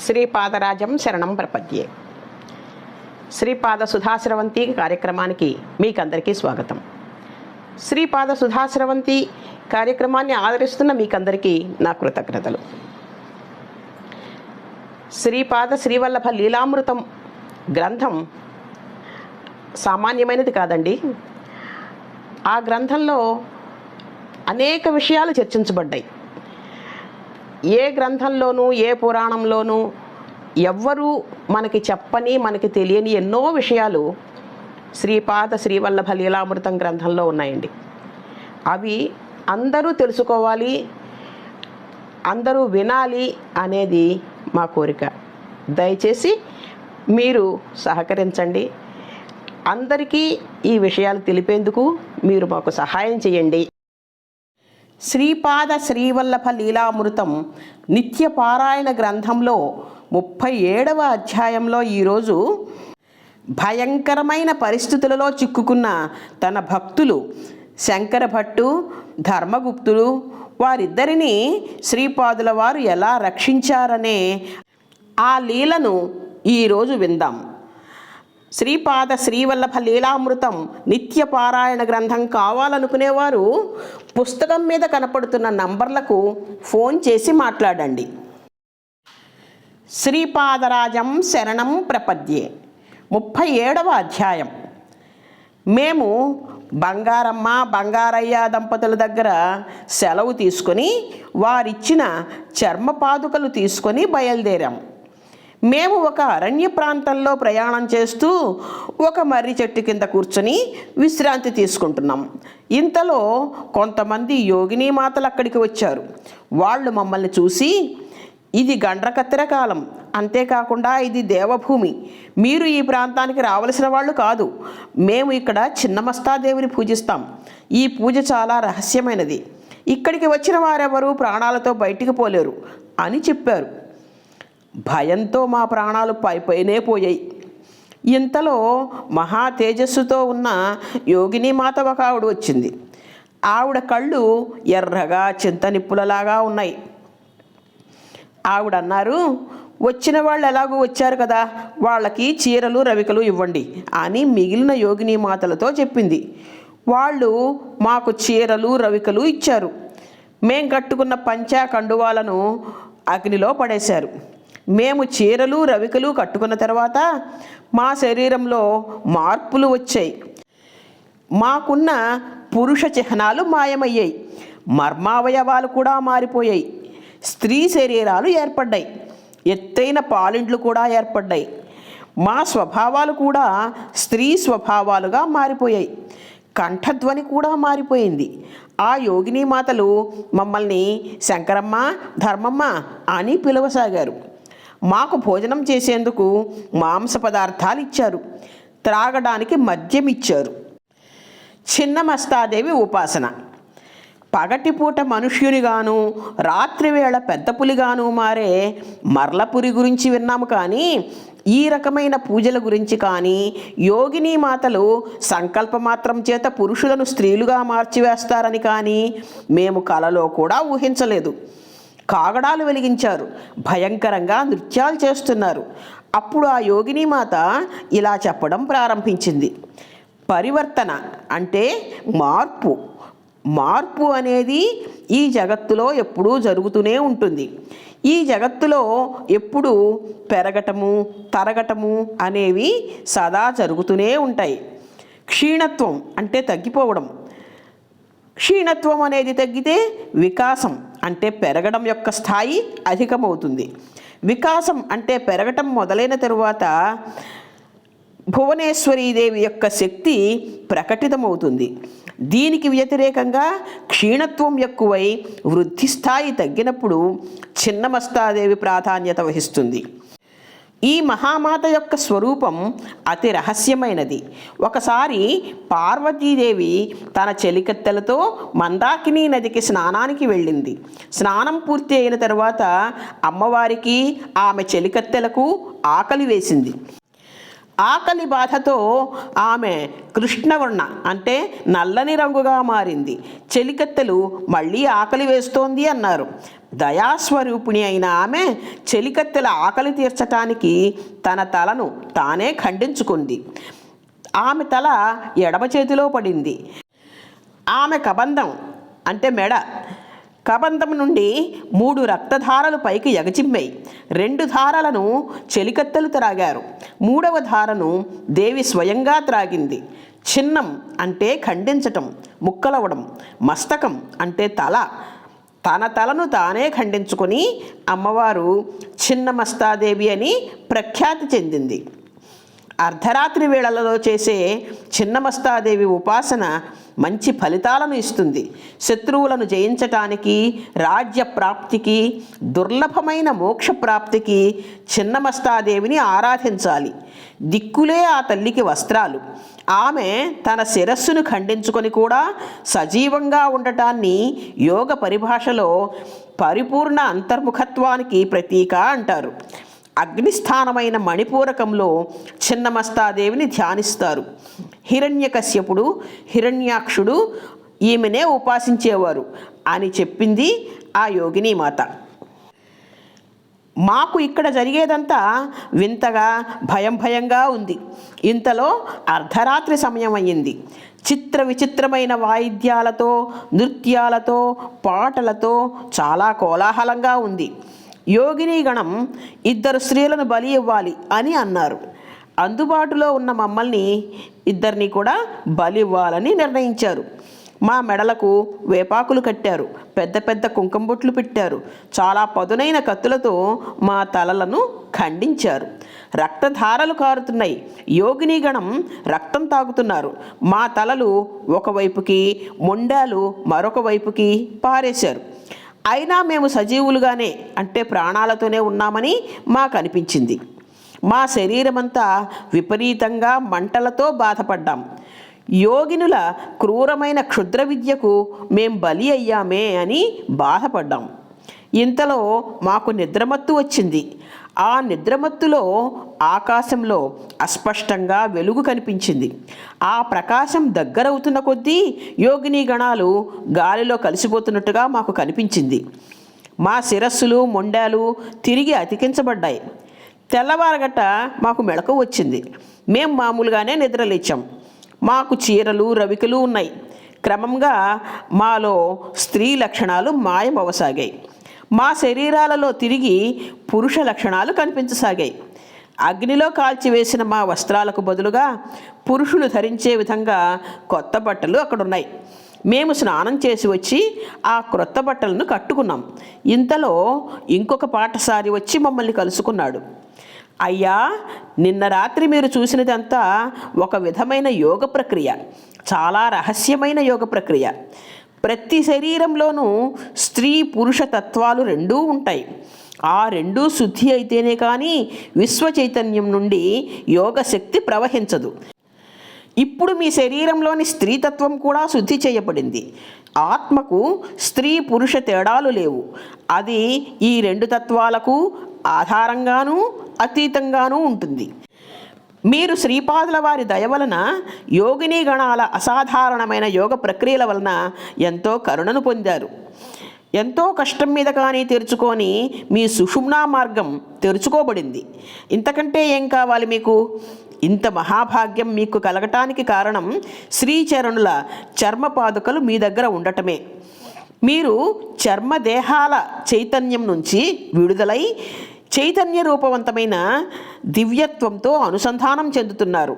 శ్రీపాదరాజం శరణం ప్రపద్యే. శ్రీపాద సుధాశ్రవంతి కార్యక్రమానికి మీకందరికీ స్వాగతం. శ్రీపాద సుధాశ్రవంతి కార్యక్రమాన్ని ఆదరిస్తున్న మీకందరికీ నా కృతజ్ఞతలు. శ్రీపాద శ్రీవల్లభ లీలామృతం గ్రంథం సామాన్యమైనది కాదండి. ఆ గ్రంథంలో అనేక విషయాలు చర్చించబడ్డాయి. ఏ గ్రంథంలోనూ ఏ పురాణంలోనూ ఎవ్వరూ మనకి చెప్పని మనకి తెలియని ఎన్నో విషయాలు శ్రీపాద శ్రీవల్లభ లీలామృతం గ్రంథంలో ఉన్నాయండి. అవి అందరూ తెలుసుకోవాలి అందరూ వినాలి అనేది మా కోరిక. దయచేసి మీరు సహకరించండి. అందరికీ ఈ విషయాలు తెలిపేందుకు మీరు మాకు సహాయం చేయండి. శ్రీపాద శ్రీవల్లభ లీలామృతం నిత్య పారాయణ గ్రంథంలో ముప్పై ఏడవ అధ్యాయంలో ఈరోజు భయంకరమైన పరిస్థితులలో చిక్కుకున్న తన భక్తులు శంకర భట్టు ధర్మగుప్తులు వారిద్దరిని శ్రీపాదుల వారు ఎలా రక్షించారనే ఆ లీలను ఈరోజు విందాం. శ్రీపాద శ్రీవల్లభ లీలామృతం నిత్య పారాయణ గ్రంథం కావాలనుకునేవారు పుస్తకం మీద కనపడుతున్న నంబర్లకు ఫోన్ చేసి మాట్లాడండి. శ్రీపాదరాజం శరణం ప్రపద్యే. ముప్పై ఏడవ అధ్యాయం. మేము బంగారమ్మ బంగారయ్య దంపతుల దగ్గర సెలవు తీసుకొని వారిచ్చిన చర్మ పాదుకలు తీసుకొని బయలుదేరాం. మేము ఒక అరణ్య ప్రాంతంలో ప్రయాణం చేస్తూ ఒక మర్రి చెట్టు కింద కూర్చొని విశ్రాంతి తీసుకుంటున్నాం. ఇంతలో కొంతమంది యోగిని మాతలు అక్కడికి వచ్చారు. వాళ్ళు మమ్మల్ని చూసి ఇది గండ్రకత్తెర కాలం. అంతేకాకుండా ఇది దేవభూమి. మీరు ఈ ప్రాంతానికి రావలసిన వాళ్ళు కాదు. మేము ఇక్కడ చిన్నమస్తాదేవిని పూజిస్తాం. ఈ పూజ చాలా రహస్యమైనది. ఇక్కడికి వచ్చిన వారెవరూ ప్రాణాలతో బయటికి పోలేరు అని చెప్పారు. భయంతో మా ప్రాణాలు పై పైనే పోయాయి. ఇంతలో మహా తేజస్సుతో ఉన్న యోగిని మాత ఒక ఆవిడ వచ్చింది. ఆవిడ కళ్ళు ఎర్రగా చింతనిప్పులలాగా ఉన్నాయి. ఆవిడ అన్నారు వచ్చిన వాళ్ళు ఎలాగో వచ్చారు కదా వాళ్ళకి చీరలు రవికలు ఇవ్వండి అని మిగిలిన యోగిని మాతలతో చెప్పింది. వాళ్ళు మాకు చీరలు రవికలు ఇచ్చారు. మేం కట్టుకున్న పంచా కండువాలను అగ్నిలో పడేశారు. మేము చీరలు రవికలు కట్టుకున్న తర్వాత మా శరీరంలో మార్పులు వచ్చాయి. మాకున్న పురుష చిహ్నాలు మాయమయ్యాయి. మర్మావయవాలు కూడా మారిపోయాయి. స్త్రీ శరీరాలు ఏర్పడ్డాయి. ఎత్తైన పాలిండ్లు కూడా ఏర్పడ్డాయి. మా స్వభావాలు కూడా స్త్రీ స్వభావాలుగా మారిపోయాయి. కంఠధ్వని కూడా మారిపోయింది. ఆ యోగిని మాతలు మమ్మల్ని శంకరమ్మ ధర్మమ్మ అని పిలవసాగారు. మాకు భోజనం చేసేందుకు మాంస పదార్థాలు ఇచ్చారు. త్రాగడానికి మద్యం ఇచ్చారు. చిన్నమస్తాదేవి ఉపాసన. పగటిపూట మనుష్యునిగాను రాత్రివేళ పెద్ద పులిగాను మారే మర్లపురి గురించి విన్నాము కానీ ఈ రకమైన పూజల గురించి కానీ యోగిని మాతలు సంకల్ప మాత్రం చేత పురుషులను స్త్రీలుగా మార్చివేస్తారని కానీ మేము కలలో కూడా ఊహించలేదు. కాగడాలు వెలిగించారు. భయంకరంగా నృత్యాలు చేస్తున్నారు. అప్పుడు ఆ యోగిని మాత ఇలా చెప్పడం ప్రారంభించింది. పరివర్తన అంటే మార్పు. మార్పు అనేది ఈ జగత్తులో ఎప్పుడూ జరుగుతూనే ఉంటుంది. ఈ జగత్తులో ఎప్పుడు పెరగటము తరగటము అనేవి సదా జరుగుతూనే ఉంటాయి. క్షీణత్వం అంటే తగ్గిపోవడం. క్షీణత్వం అనేది తగ్గితే వికాసం. అంటే పెరగడం యొక్క స్థాయి అధికమవుతుంది. వికాసం అంటే పెరగటం మొదలైన తరువాత భువనేశ్వరీదేవి యొక్క శక్తి ప్రకటితమవుతుంది. దీనికి వ్యతిరేకంగా క్షీణత్వం ఎక్కువై వృద్ధి స్థాయి తగ్గినప్పుడు చిన్నమస్తాదేవి ప్రాధాన్యత వహిస్తుంది. ఈ మహామాత యొక్క స్వరూపం అతి రహస్యమైనది. ఒకసారి పార్వతీదేవి తన చెలికత్తెలతో మందాకిని నదికి స్నానానికి వెళ్ళింది. స్నానం పూర్తి అయిన తర్వాత అమ్మవారికి ఆమె చెలికత్తెలకు ఆకలి వేసింది. ఆకలి బాధతో ఆమె కృష్ణవర్ణ అంటే నల్లని రంగుగా మారింది. చెలికత్తెలు మళ్ళీ ఆకలి వేస్తోంది అన్నారు. దయాస్వరూపిణి అయిన ఆమె చెలికత్తెల ఆకలి తీర్చటానికి తన తలను తానే ఖండించుకుంది. ఆమె తల ఎడమ చేతిలో పడింది. ఆమె కబంధం అంటే మెడ కబంధం నుండి మూడు రక్తధారలు పైకి ఎగచిమ్మాయి. రెండు ధారలను చెలికత్తెలు త్రాగారు. మూడవ ధారను దేవి స్వయంగా త్రాగింది. చిన్నం అంటే ఖండించటం ముక్కలవడం. మస్తకం అంటే తల. తన తలను తానే ఖండించుకొని అమ్మవారు చిన్న మస్తాదేవి అని ప్రఖ్యాతి చెందింది. అర్ధరాత్రి వేళలలో చేసే చిన్నమస్తాదేవి ఉపాసన మంచి ఫలితాలను ఇస్తుంది. శత్రువులను జయించటానికి రాజ్య ప్రాప్తికి దుర్లభమైన మోక్ష ప్రాప్తికి చిన్నమస్తాదేవిని ఆరాధించాలి. దిక్కులే ఆ తల్లికి వస్త్రాలు. ఆమె తన శిరస్సును ఖండించుకొని కూడా సజీవంగా ఉండటాన్ని యోగ పరిభాషలో పరిపూర్ణ అంతర్ముఖత్వానికి ప్రతీక అంటారు. అగ్నిస్థానమైన మణిపూరకంలో చిన్నమస్తాదేవిని ధ్యానిస్తారు. హిరణ్యకశ్యపుడు హిరణ్యాక్షుడు ఈమెనే ఉపాసించేవారు అని చెప్పింది ఆ యోగిని మాత. మాకు ఇక్కడ జరిగేదంతా వింతగా భయం భయంగా ఉంది. ఇంతలో అర్ధరాత్రి సమయం అయ్యింది చిత్ర విచిత్రమైన వాయిద్యాలతో నృత్యాలతో పాటలతో చాలా కోలాహలంగా ఉంది. యోగిని గణం ఇద్దరు స్త్రీలను బలి ఇవ్వాలి అని అన్నారు. అందుబాటులో ఉన్న మమ్మల్ని ఇద్దరిని కూడా బలి ఇవ్వాలని నిర్ణయించారు. మా మెడలకు వేపాకులు కట్టారు పెద్ద పెద్ద కుంకుమ బొట్లు పెట్టారు చాలా పదునైన కత్తులతో మా తలలను ఖండించారు. రక్తధారలు కారుతున్నాయి. యోగిని గణం రక్తం తాగుతున్నారు. మా తలలు ఒకవైపుకి మొండాలు మరొక వైపుకి పారేశారు. అయినా మేము సజీవులుగానే అంటే ప్రాణాలతోనే ఉన్నామని మాకు అనిపించింది మా శరీరమంతా విపరీతంగా మంటలతో బాధపడ్డాం. యోగినుల క్రూరమైన క్షుద్ర విద్యకు మేం బలి అయ్యామే అని బాధపడ్డాం. ఇంతలో మాకు నిద్రమత్తు వచ్చింది. ఆ నిద్రమత్తులో ఆకాశంలో అస్పష్టంగా వెలుగు కనిపించింది. ఆ ప్రకాశం దగ్గరవుతున్న కొద్దీ యోగిని గణాలు గాలిలో కలిసిపోతున్నట్టుగా మాకు కనిపించింది. మా శిరస్సులు మొండాలు తిరిగి అతికించబడ్డాయి. తెల్లవారగట్ట మాకు మెళకు వచ్చింది. మేం మామూలుగానే నిద్రలేచాం. మాకు చీరలు రవికలు ఉన్నాయి. క్రమంగా మాలో స్త్రీ లక్షణాలు మాయమవసాగాయి మా శరీరాలలో తిరిగి పురుష లక్షణాలు కనిపించసాగాయి. అగ్నిలో కాల్చివేసిన మా వస్త్రాలకు బదులుగా పురుషులు ధరించే విధంగా కొత్త బట్టలు అక్కడున్నాయి. మేము స్నానం చేసి వచ్చి ఆ క్రొత్త బట్టలను కట్టుకున్నాం. ఇంతలో ఇంకొక పాటసారి వచ్చి మమ్మల్ని కలుసుకున్నాడు. అయ్యా నిన్న రాత్రి మీరు చూసినదంతా ఒక విధమైన యోగ ప్రక్రియ. చాలా రహస్యమైన యోగ ప్రక్రియ. ప్రతి శరీరంలోనూ స్త్రీ పురుష తత్వాలు రెండూ ఉంటాయి. ఆ రెండూ శుద్ధి అయితేనే కానీ విశ్వ చైతన్యం నుండి యోగ శక్తి ప్రవహించదు. ఇప్పుడు మీ శరీరంలోని స్త్రీతత్వం కూడా శుద్ధి చేయబడింది. ఆత్మకు స్త్రీ పురుష తేడాలు లేవు. అది ఈ రెండు తత్వాలకు ఆధారంగానూ అతీతంగానూ ఉంటుంది. మీరు శ్రీపాదుల వారి దయ వలన యోగిని గణాల అసాధారణమైన యోగ ప్రక్రియల వలన ఎంతో కరుణను పొందారు. ఎంతో కష్టం మీద కానీ తెరుచుకొని మీ సుషుమ్నా మార్గం తెరుచుకోబడింది. ఇంతకంటే ఏం కావాలి మీకు? ఇంత మహాభాగ్యం మీకు కలగటానికి కారణం శ్రీచరణుల చర్మ పాదుకలు మీ దగ్గర ఉండటమే. మీరు చర్మదేహాల చైతన్యం నుంచి విడుదలై చైతన్య రూపవంతమైన దివ్యత్వంతో అనుసంధానం చెందుతున్నారు.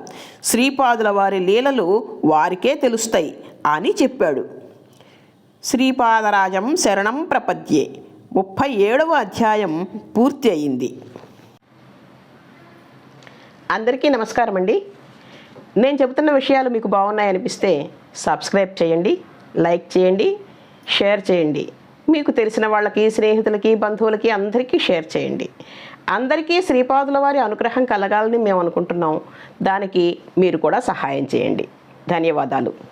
శ్రీపాదుల వారి లీలలు వారికే తెలుస్తాయి అని చెప్పాడు. శ్రీపాదరాజం శరణం ప్రపద్యే. ముప్పై ఏడవ అధ్యాయం పూర్తి అయింది. అందరికీ నమస్కారం అండి. నేను చెబుతున్న విషయాలు మీకు బాగున్నాయనిపిస్తే సబ్స్క్రైబ్ చేయండి లైక్ చేయండి షేర్ చేయండి. మీకు తెలిసిన వాళ్ళకి స్నేహితులకి బంధువులకి అందరికీ షేర్ చేయండి. అందరికీ శ్రీపాదుల వారి అనుగ్రహం కలగాలని మేము అనుకుంటున్నాం. దానికి మీరు కూడా సహాయం చేయండి. ధన్యవాదాలు.